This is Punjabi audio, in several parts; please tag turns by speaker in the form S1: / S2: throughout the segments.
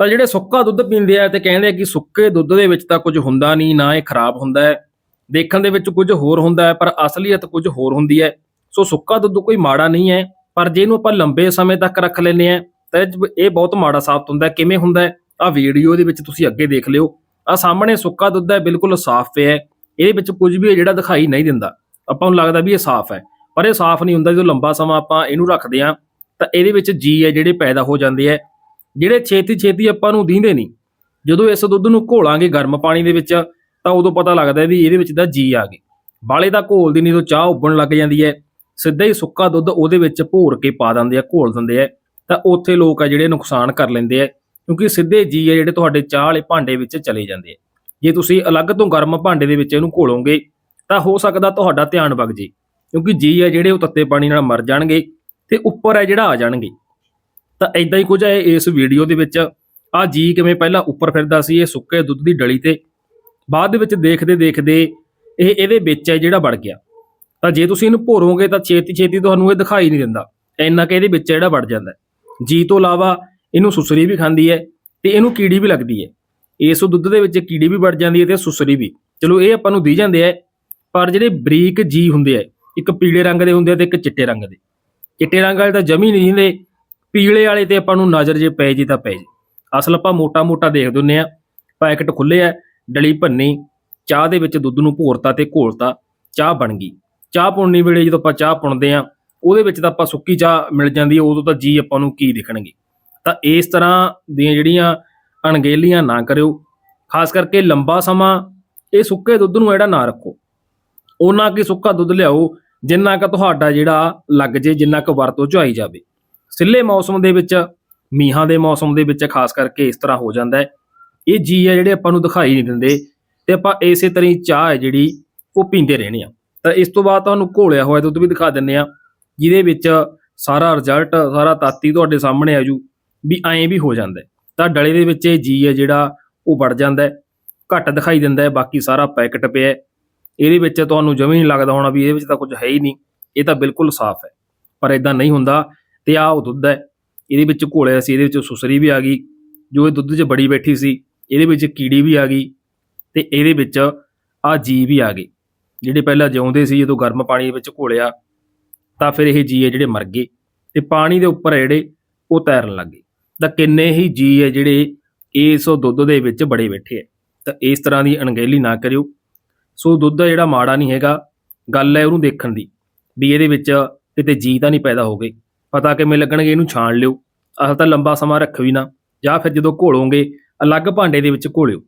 S1: ਤਾਂ ਜਿਹੜੇ ਸੁੱਕਾ ਦੁੱਧ ਪੀਂਦੇ ਆ ਤੇ ਕਹਿੰਦੇ ਆ ਕਿ ਸੁੱਕੇ ਦੁੱਧ ਦੇ ਵਿੱਚ ਤਾਂ ਕੁਝ ਹੁੰਦਾ ਨਹੀਂ, ਨਾ ਇਹ ਖਰਾਬ ਹੁੰਦਾ ਹੈ। ਦੇਖਣ ਦੇ ਵਿੱਚ ਕੁਝ ਹੋਰ ਹੁੰਦਾ ਹੈ, ਪਰ ਅਸਲੀਅਤ ਕੁਝ ਹੋਰ ਹੁੰਦੀ ਹੈ। ਸੋ ਸੁੱਕਾ ਦੁੱਧ ਕੋਈ ਮਾੜਾ ਨਹੀਂ ਹੈ, ਪਰ ਜੇ ਇਹਨੂੰ ਆਪਾਂ ਲੰਬੇ ਸਮੇਂ ਤੱਕ ਰੱਖ ਲੈਂਦੇ ਆ ਤਾਂ ਇਹ ਬਹੁਤ ਮਾੜਾ ਸਾਬਤ ਹੁੰਦਾ ਕਿਵੇਂ ਹੁੰਦਾ ਹੈ? ਆ ਵੀਡੀਓ ਦੇ ਵਿੱਚ ਤੁਸੀਂ ਅੱਗੇ ਦੇਖ ਲਿਓ। ਆ ਸਾਹਮਣੇ ਸੁੱਕਾ ਦੁੱਧ ਹੈ, ਬਿਲਕੁਲ ਸਾਫ਼ ਪਿਆ ਹੈ। ਇਹਦੇ ਵਿੱਚ ਕੁਝ ਵੀ ਜਿਹੜਾ ਦਿਖਾਈ ਨਹੀਂ ਦਿੰਦਾ। ਆਪਾਂ ਨੂੰ ਲੱਗਦਾ ਵੀ ਇਹ ਸਾਫ਼ ਹੈ, ਪਰ ਇਹ ਸਾਫ਼ ਨਹੀਂ ਹੁੰਦਾ। ਜਦੋਂ ਲੰਬਾ ਸਮਾਂ ਆਪਾਂ ਇਹਨੂੰ ਰੱਖਦੇ ਆ ਤਾਂ ਇਹਦੇ ਵਿੱਚ ਜੀ ਹੈ ਜਿਹੜੇ ਪੈਦਾ ਹੋ ਜਾਂਦੇ ਆ ਜਿਹੜੇ ਛੇਤੀ ਛੇਤੀ ਆਪਾਂ ਨੂੰ ਦੀਂਦੇ ਨਹੀਂ, ਜਦੋਂ ਇਸ ਦੁੱਧ ਨੂੰ ਘੋਲਾਂਗੇ ਗਰਮ ਪਾਣੀ ਦੇ ਵਿੱਚ, ਤਾਂ ਉਦੋਂ ਪਤਾ ਲੱਗਦਾ ਵੀ ਇਹਦੇ ਵਿੱਚ ਤਾਂ ਜੀ ਆ ਗਏ। ਬਾਲੇ ਦਾ ਘੋਲਦੀ ਨਹੀਂ ਤੋਂ ਚਾਹ ਉੱਬਣ ਲੱਗ ਜਾਂਦੀ ਹੈ। ਸਿੱਧਾ ਹੀ ਸੁੱਕਾ ਦੁੱਧ ਉਹਦੇ ਵਿੱਚ ਭੋਰ ਕੇ ਪਾ ਦਿੰਦੇ ਆ, ਘੋਲ ਦਿੰਦੇ ਆ। ਤਾਂ ਉੱਥੇ ਲੋਕ ਆ ਜਿਹੜੇ ਨੁਕਸਾਨ ਕਰ ਲੈਂਦੇ ਆ, ਕਿਉਂਕਿ ਸਿੱਧੇ ਜੀ ਆ ਜਿਹੜੇ ਤੁਹਾਡੇ ਚਾਹ ਵਾਲੇ ਭਾਂਡੇ ਵਿੱਚ ਚਲੇ ਜਾਂਦੇ ਆ। ਜੇ ਤੁਸੀਂ ਅਲੱਗ ਤੋਂ ਗਰਮ ਭਾਂਡੇ ਦੇ ਵਿੱਚ ਇਹਨੂੰ ਘੋਲੋਗੇ, ਤਾਂ ਹੋ ਸਕਦਾ ਤੁਹਾਡਾ ਧਿਆਨ ਵਗ ਜੇ, ਕਿਉਂਕਿ ਜੀ ਆ ਜਿਹੜੇ ਉਹ ਤੱਤੇ ਪਾਣੀ ਨਾਲ ਮਰ ਜਾਣਗੇ ਤੇ ਉੱਪਰ ਹੈ ਜਿਹੜਾ ਆ ਜਾਣਗੇ। ਤਾਂ ਐਦਾਂ ਹੀ ਕੁਝ ਹੈ ਇਸ ਵੀਡੀਓ ਦੇ ਵਿੱਚ। ਆ ਜੀ ਕਿਵੇਂ ਪਹਿਲਾਂ ਉੱਪਰ ਫਿਰਦਾ ਸੀ, ਇਹ ਸੁੱਕੇ ਦੁੱਧ ਦੀ ਡਲੀ ਤੇ। ਬਾਅਦ ਦੇ ਵਿੱਚ ਦੇਖਦੇ ਦੇਖਦੇ ਇਹ ਇਹਦੇ ਵਿੱਚ ਹੈ ਜਿਹੜਾ ਵੜ ਗਿਆ। ਤਾਂ ਜੇ ਤੁਸੀਂ ਇਹਨੂੰ ਭੋਰੋਗੇ ਤਾਂ ਛੇਤੀ ਛੇਤੀ ਤੁਹਾਨੂੰ ਇਹ ਦਿਖਾਈ ਨਹੀਂ ਦਿੰਦਾ। ਇੰਨਾ ਕਿ ਇਹਦੇ ਵਿੱਚ ਜਿਹੜਾ ਵੜ ਜਾਂਦਾ ਹੈ। ਜੀ ਤੋਂ ਇਲਾਵਾ ਇਹਨੂੰ ਸੁਸਰੀ ਵੀ ਖਾਂਦੀ ਹੈ ਤੇ ਇਹਨੂੰ ਕੀੜੀ ਵੀ ਲੱਗਦੀ ਹੈ। ਇਸ ਦੁੱਧ ਦੇ ਵਿੱਚ ਕੀੜੀ ਵੀ ਵੜ ਜਾਂਦੀ ਹੈ ਤੇ ਸੁਸਰੀ ਵੀ। ਚਲੋ ਇਹ ਆਪਾਂ ਨੂੰ ਦੀ ਜਾਂਦੇ ਆ ਪਰ ਜਿਹੜੇ ਬਰੀਕ ਜੀ ਹੁੰਦੇ ਆ ਇੱਕ ਪੀਲੇ ਰੰਗ ਦੇ ਹੁੰਦੇ ਆ ਤੇ ਇੱਕ ਚਿੱਟੇ ਰੰਗ ਦੇ। ਚਿੱਟੇ ਰੰਗ ਵਾਲੇ ਤਾਂ ਜਮੀ ਨਹੀਂ ਹੁੰਦੇ ਪੀਲੇ ਵਾਲੇ ਤੇ ਆਪਾਂ ਨੂੰ ਨਜ਼ਰ ਜੇ ਪੈ ਜੇ ਤਾਂ ਪੈ ਜੇ। ਅਸਲ ਆਪਾਂ ਮੋਟਾ-ਮੋਟਾ ਦੇਖ ਦਿੰਨੇ ਆ ਪੈਕਟ ਖੁੱਲੇ ਆ, ਡਲੀ ਭੰਨੀ, ਚਾਹ ਦੇ ਵਿੱਚ ਦੁੱਧ ਨੂੰ ਭੋਰਤਾ ਤੇ ਘੋਲਤਾ, ਚਾਹ ਬਣ ਗਈ। ਚਾਹ ਪੁਣਨੀ ਵੇਲੇ ਜਦੋਂ ਆਪਾਂ ਚਾਹ ਪੁਣਦੇ ਆ ਉਹਦੇ ਵਿੱਚ ਤਾਂ ਆਪਾਂ ਸੁੱਕੀ ਚਾਹ ਮਿਲ ਜਾਂਦੀ ਹੈ, ਉਦੋਂ ਤਾਂ ਜੀ ਆਪਾਂ ਨੂੰ ਕੀ ਦਿਖਣਗੇ। ਤਾਂ ਇਸ ਤਰ੍ਹਾਂ ਦੀਆਂ ਜਿਹੜੀਆਂ ਅਣਗਹਿਲੀਆਂ ਨਾ ਕਰਿਓ, ਖਾਸ ਕਰਕੇ ਲੰਬਾ ਸਮਾਂ ਇਹ ਸੁੱਕੇ ਦੁੱਧ ਨੂੰ ਜਿਹੜਾ ਨਾ ਰੱਖੋ। ਉਹਨਾਂ ਕੀ ਸੁੱਕਾ ਦੁੱਧ ਲਿਆਓ, ਜਿੰਨਾ ਕੁ ਤੁਹਾਡਾ ਜਿਹੜਾ ਲੱਗ ਜੇ, ਜਿੰਨਾ ਕੁ ਵਰਤੋਂ ਚ ਆਈ ਜਾਵੇ। ਸਿੱਲੇ ਮੌਸਮ ਦੇ ਵਿੱਚ, ਮੀਂਹਾਂ ਦੇ ਮੌਸਮ ਦੇ ਵਿੱਚ ਖਾਸ ਕਰਕੇ ਇਸ ਤਰ੍ਹਾਂ ਹੋ ਜਾਂਦਾ ਹੈ। ਇਹ ਜੀ ਹੈ ਜਿਹੜੇ ਆਪਾਂ ਨੂੰ ਦਿਖਾਈ ਨਹੀਂ ਦਿੰਦੇ ਤੇ ਆਪਾਂ ਇਸੇ ਤਰ੍ਹਾਂ ਹੀ ਚਾਹ ਹੈ ਜਿਹੜੀ ਉਹ ਪੀਂਦੇ ਰਹਿੰਦੇ ਆ ਤਾਂ ਇਸ ਤੋਂ ਬਾਅਦ ਤੁਹਾਨੂੰ ਘੋਲਿਆ ਹੋਇਆ ਦੁੱਧ ਵੀ ਦਿਖਾ ਦਿੰਨੇ ਆ ਜਿਹਦੇ ਵਿੱਚ ਸਾਰਾ ਰਿਜ਼ਲਟ ਸਾਰਾ ਤਾਤੀ ਤੁਹਾਡੇ ਸਾਹਮਣੇ ਆ ਜੂ ਵੀ ਐਂ ਵੀ ਹੋ ਜਾਂਦਾ ਤਾਂ ਡਲੇ ਦੇ ਵਿੱਚ ਇਹ ਜੀ ਹੈ ਜਿਹੜਾ ਉਹ ਵੜ ਜਾਂਦਾ ਹੈ, ਘੱਟ ਦਿਖਾਈ ਦਿੰਦਾ ਹੈ, ਬਾਕੀ ਸਾਰਾ ਪੈਕਟ ਪਿਆ ਇਹਦੇ ਵਿੱਚ ਤੁਹਾਨੂੰ ਜਮੀ ਨਹੀਂ ਲੱਗਦਾ ਹੋਣਾ ਵੀ ਇਹਦੇ ਵਿੱਚ ਤਾਂ ਕੁਝ ਹੈ ਹੀ ਨਹੀਂ, ਇਹ ਤਾਂ ਬਿਲਕੁਲ ਸਾਫ਼ ਹੈ, ਪਰ ਇਦਾਂ ਨਹੀਂ ਹੁੰਦਾ। ਤੇ ਆਹ ਉਹ ਦੁੱਧ ਹੈ। ਇਹਦੇ ਵਿੱਚ ਘੋਲਿਆ ਸੀ, ਇਹਦੇ ਵਿੱਚ ਸੁਸਰੀ ਵੀ ਆ ਗਈ। ਜੋ ਇਹ ਦੁੱਧ 'ਚ ਬੜੀ ਬੈਠੀ ਸੀ, ਇਹਦੇ ਵਿੱਚ ਕੀੜੀ ਵੀ ਆ ਗਈ ਤੇ ਇਹਦੇ ਵਿੱਚ ਆ ਜੀ ਵੀ ਆ ਗਏ। ਜਿਹੜੇ ਪਹਿਲਾਂ ਜਿਉਂਦੇ ਸੀ, ਜਦੋਂ ਗਰਮ ਪਾਣੀ ਦੇ ਵਿੱਚ ਘੋਲਿਆ, ਤਾਂ ਫਿਰ ਇਹ ਜੀ ਹੈ ਜਿਹੜੇ ਮਰ ਗਏ ਤੇ ਪਾਣੀ ਦੇ ਉੱਪਰ ਹੈ ਜਿਹੜੇ ਉਹ ਤੈਰਨ ਲੱਗ ਗਏ। ਤਾਂ ਕਿੰਨੇ ਹੀ ਜੀ ਹੈ ਜਿਹੜੇ ਇਸ ਦੁੱਧ ਦੇ ਵਿੱਚ ਬੜੇ ਬੈਠੇ ਹੈ। ਤਾਂ ਇਸ ਤਰ੍ਹਾਂ ਦੀ ਅਣਗਹਿਲੀ ਨਾ ਕਰਿਓ। ਸੋ ਦੁੱਧ ਆ ਜਿਹੜਾ ਮਾੜਾ ਨਹੀਂ ਹੈਗਾ, ਗੱਲ ਹੈ ਉਹਨੂੰ ਦੇਖਣ ਦੀ, ਵੀ ਇਹਦੇ ਵਿੱਚ ਕਿਤੇ ਜੀ ਤਾਂ ਨਹੀਂ ਪੈਦਾ ਹੋ ਗਏ। ਪਤਾ ਕਿਵੇਂ ਲੱਗਣਗੇ ਇਹਨੂੰ ਛਾਣ ਲਿਓ। ਅਸਲ ਤਾਂ ਲੰਬਾ ਸਮਾਂ ਰੱਖਿਓ ਹੀ ਨਾ ਜਾਂ ਫਿਰ ਜਦੋਂ ਘੋਲੋਗੇ ਅਲੱਗ ਭਾਂਡੇ ਦੇ ਵਿੱਚ ਘੋਲਿਓ।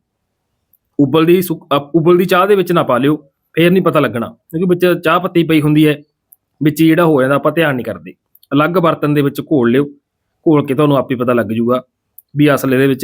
S1: ਉਬਲਦੀ ਸੁੱਕ- ਅ, ਉਬਲਦੀ ਚਾਹ ਦੇ ਵਿੱਚ ਨਾ ਪਾ ਲਿਓ ਫੇਰ ਨਹੀਂ ਪਤਾ ਲੱਗਣਾ ਕਿਉਂਕਿ ਵਿੱਚ ਚਾਹ ਪੱਤੀ ਪਈ ਹੁੰਦੀ ਹੈ ਵਿੱਚ ਹੀ ਜਿਹੜਾ ਹੋ ਜਾਂਦਾ ਆਪਾਂ ਧਿਆਨ ਨਹੀਂ ਕਰਦੇ। ਅਲੱਗ ਬਰਤਨ ਦੇ ਵਿੱਚ ਘੋਲ ਲਿਓ ਘੋਲ ਕੇ ਤੁਹਾਨੂੰ ਆਪੇ ਪਤਾ ਲੱਗ ਜੂਗਾ ਵੀ ਅਸਲ ਇਹਦੇ ਵਿੱਚ